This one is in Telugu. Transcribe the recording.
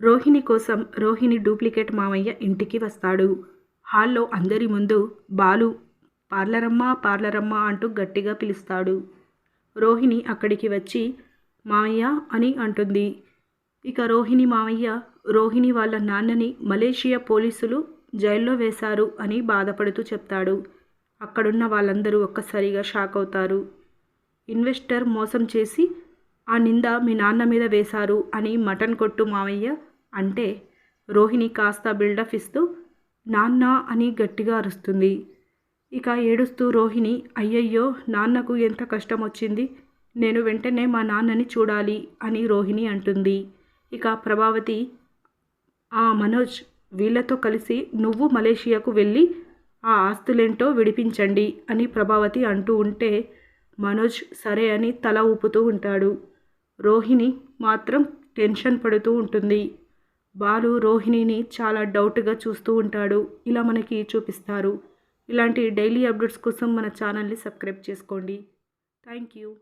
రోహిణి కోసం రోహిణి డూప్లికేట్ మామయ్య ఇంటికి వస్తాడు. హాల్లో అందరి ముందు బాలు పార్లరమ్మ పార్లరమ్మ అంటూ గట్టిగా పిలుస్తాడు. రోహిణి అక్కడికి వచ్చి మామయ్య అని అంటుంది. ఇక రోహిణి మామయ్య రోహిణి వాళ్ళ నాన్నని మలేషియా పోలీసులు జైల్లో వేశారు అని బాధపడుతూ చెప్తాడు. అక్కడున్న వాళ్ళందరూ ఒక్కసారిగా షాక్ అవుతారు ఇన్వెస్టర్ మోసం చేసి ఆ నింద మీ నాన్న మీద వేశారు అని మటన్ కొట్టు మావయ్య అంటే రోహిణి కాస్త బిల్డప్ ఇస్తూ నాన్న అని గట్టిగా అరుస్తుంది. ఇక ఏడుస్తూ రోహిణి అయ్యయ్యో నాన్నకు ఎంత కష్టం వచ్చింది? నేను వెంటనే మా నాన్నని చూడాలి అని రోహిణి అంటుంది. ఇక ప్రభావతి ఆ మనోజ్ వీళ్ళతో కలిసి నువ్వు మలేషియాకు వెళ్ళి ఆ ఆస్తులేంటో విడిపించండి అని ప్రభావతి అంటూ ఉంటే మనోజ్ సరే అని తల ఊపుతూ ఉంటాడు. రోహిణి మాత్రం టెన్షన్ పడుతూ ఉంటుంది. బాలు రోహిణిని చాలా డౌట్గా చూస్తూ ఉంటాడు. ఇలా మనకి చూపిస్తారు. ఇలాంటి డైలీ అప్డేట్స్ కోసం మన ఛానల్ని సబ్స్క్రైబ్ చేసుకోండి. Thank you.